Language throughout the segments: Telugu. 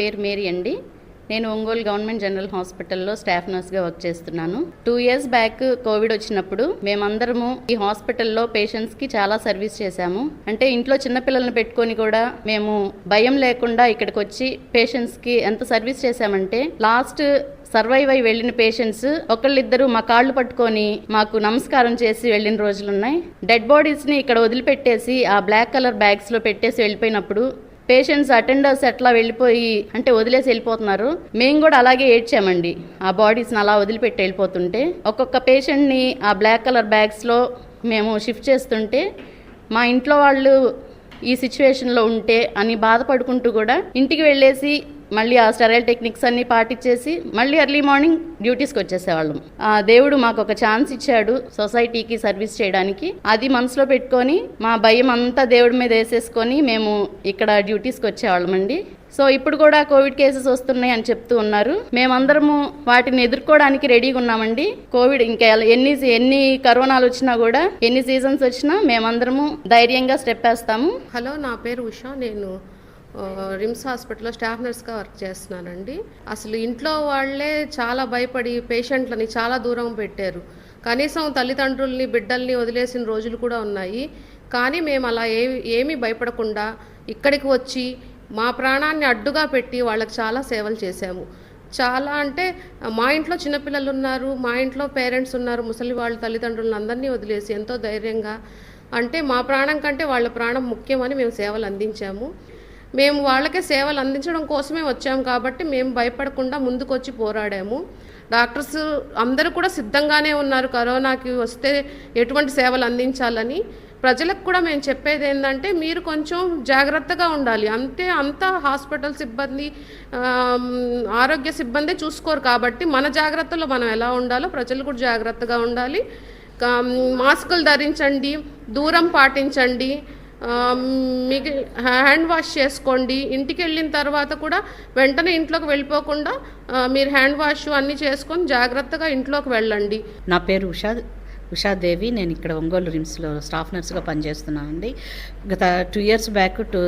పేరు మేరీ అండి. నేను ఒంగోలు గవర్నమెంట్ జనరల్ హాస్పిటల్లో స్టాఫ్ నర్స్గా వర్క్ చేస్తున్నాను. టూ ఇయర్స్ బ్యాక్ కోవిడ్ వచ్చినప్పుడు మేమందరము ఈ హాస్పిటల్లో పేషెంట్స్కి చాలా సర్వీస్ చేశాము. అంటే ఇంట్లో చిన్నపిల్లల్ని పెట్టుకొని కూడా మేము భయం లేకుండా ఇక్కడికి వచ్చి పేషెంట్స్కి ఎంత సర్వీస్ చేశామంటే లాస్ట్ సర్వైవ్ అయి వెళ్ళిన పేషెంట్స్ ఒకళ్ళిద్దరు మా కాళ్ళు పట్టుకొని మాకు నమస్కారం చేసి వెళ్ళిన రోజులున్నాయి. డెడ్ బాడీస్ని ఇక్కడ వదిలిపెట్టేసి ఆ బ్లాక్ కలర్ బ్యాగ్స్లో పెట్టేసి వెళ్ళిపోయినప్పుడు పేషెంట్స్ అటెండర్స్ ఎట్లా వెళ్ళిపోయి అంటే వదిలేసి వెళ్ళిపోతున్నారు. మేము కూడా అలాగే ఏడ్చామండి. ఆ బాడీస్ని అలా వదిలిపెట్టి వెళ్ళిపోతుంటే ఒక్కొక్క పేషెంట్ని ఆ బ్లాక్ కలర్ బ్యాగ్స్లో మేము షిఫ్ట్ చేస్తుంటే మా ఇంట్లో వాళ్ళు ఈ సిచ్యువేషన్లో ఉంటే అని బాధపడుకుంటూ కూడా ఇంటికి వెళ్ళేసి మళ్ళీ ఆ స్టెరైల్ టెక్నిక్స్ అన్ని పాటించేసి మళ్ళీ ఎర్లీ మార్నింగ్ డ్యూటీస్కి వచ్చేసేవాళ్ళం. ఆ దేవుడు మాకు ఒక ఛాన్స్ ఇచ్చాడు సొసైటీకి సర్వీస్ చేయడానికి. అది మనసులో పెట్టుకొని మా భయం అంతా దేవుడి మీద వేసేసుకొని మేము ఇక్కడ డ్యూటీస్కి వచ్చేవాళ్ళం అండి. సో ఇప్పుడు కూడా కోవిడ్ కేసెస్ వస్తున్నాయి అని చెప్తూ ఉన్నారు. మేమందరము వాటిని ఎదుర్కోవడానికి రెడీగా ఉన్నామండి. కోవిడ్ ఇంకా ఎన్ని ఎన్ని కరోనాలు వచ్చినా కూడా ఎన్ని సీజన్స్ వచ్చినా మేమందరము ధైర్యంగా స్టెప్ వేస్తాము. హలో నా పేరు ఉషా. నేను రిమ్స్ హాస్పిటల్లో స్టాఫ్ నర్స్గా వర్క్ చేస్తున్నానండి. అసలు ఇంట్లో వాళ్ళే చాలా భయపడి పేషెంట్లని చాలా దూరం పెట్టారు. కనీసం తల్లిదండ్రుల్ని బిడ్డల్ని వదిలేసిన రోజులు కూడా ఉన్నాయి. కానీ మేము అలా ఏ ఏమీ భయపడకుండా ఇక్కడికి వచ్చి మా ప్రాణాన్ని అడ్డుగా పెట్టి వాళ్ళకి చాలా సేవలు చేశాము. చాలా అంటే మా ఇంట్లో చిన్నపిల్లలు ఉన్నారు మా ఇంట్లో పేరెంట్స్ ఉన్నారు ముసలి వాళ్ళ తల్లిదండ్రులను అందరినీ వదిలేసి ఎంతో ధైర్యంగా అంటే మా ప్రాణం కంటే వాళ్ళ ప్రాణం ముఖ్యమని మేము సేవలు అందించాము. మేము వాళ్ళకే సేవలు అందించడం కోసమే వచ్చాం కాబట్టి మేము భయపడకుండా ముందుకొచ్చి పోరాడాము. డాక్టర్స్ అందరూ కూడా సిద్ధంగానే ఉన్నారు కరోనాకి వస్తే ఎటువంటి సేవలు అందించాలని. ప్రజలకు కూడా మేము చెప్పేది ఏంటంటే మీరు కొంచెం జాగ్రత్తగా ఉండాలి. అంతే అంతా హాస్పిటల్ సిబ్బంది ఆరోగ్య సిబ్బంది చూసుకోరు కాబట్టి మన జాగ్రత్తలో మనం ఎలా ఉండాలో ప్రజలు కూడా జాగ్రత్తగా ఉండాలి. మాస్కులు ధరించండి దూరం పాటించండి. మిగి హ్యాండ్ వాష్ చేసుకోండి. ఇంటికి వెళ్ళిన తర్వాత కూడా వెంటనే ఇంట్లోకి వెళ్ళిపోకుండా మీరు హ్యాండ్ వాష్ అన్నీ చేసుకొని జాగ్రత్తగా ఇంట్లోకి వెళ్ళండి. నా పేరు ఉషా ఉషాదేవి. నేను ఇక్కడ ఒంగోలు రిమ్స్లో స్టాఫ్ నర్స్గా పనిచేస్తున్నాను అండి గత two years back two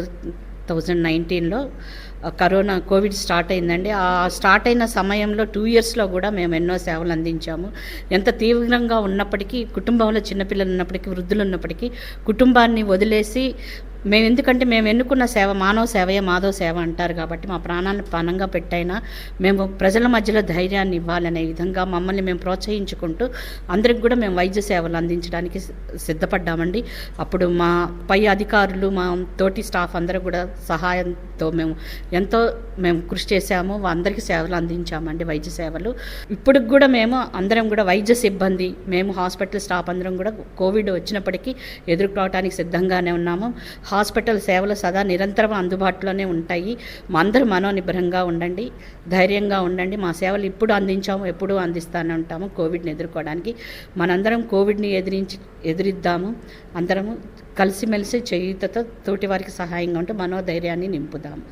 thousand నైన్టీన్లో కరోనా కోవిడ్ స్టార్ట్ అయిందండి. ఆ స్టార్ట్ అయిన సమయంలో టూ ఇయర్స్లో కూడా మేము ఎన్నో సేవలు అందించాము. ఎంత తీవ్రంగా ఉన్నప్పటికీ కుటుంబంలో చిన్నపిల్లలు ఉన్నప్పటికీ వృద్ధులు ఉన్నప్పటికీ కుటుంబాన్ని వదిలేసి మేము ఎందుకంటే మేము ఎన్నుకున్న సేవ మానవ సేవయే మాధవ సేవ అంటారు కాబట్టి మా ప్రాణాన్ని పణంగా పెట్టైనా మేము ప్రజల మధ్యలో ధైర్యాన్ని ఇవ్వాలనే విధంగా మమ్మల్ని మేము ప్రోత్సహించుకుంటూ అందరికి కూడా మేము వైద్య సేవలు అందించడానికి సిద్ధపడ్డామండి. అప్పుడు మా పై అధికారులు మా తోటి స్టాఫ్ అందరూ కూడా సహాయంతో మేము ఎంతో మేము కృషి చేశాము. అందరికీ సేవలు అందించామండి వైద్య సేవలు. ఇప్పటికి కూడా మేము అందరం కూడా వైద్య సిబ్బంది మేము హాస్పిటల్ స్టాఫ్ అందరం కూడా కోవిడ్ వచ్చినప్పటికీ ఎదుర్కోవటానికి సిద్ధంగానే ఉన్నాము. హాస్పిటల్ సేవలు సదా నిరంతరం అందుబాటులోనే ఉంటాయి. మా అందరూ మనోనిబ్బరంగా ఉండండి ధైర్యంగా ఉండండి. మా సేవలు ఇప్పుడు అందించాము ఎప్పుడూ అందిస్తూనే ఉంటాము కోవిడ్ని ఎదుర్కోవడానికి. మనందరం కోవిడ్ని ఎదిరించి ఎదురిద్దాము. అందరము కలిసిమెలిసి చేయుతతో తోటి వారికి సహాయంగా ఉంటూ మనోధైర్యాన్ని నింపుదాము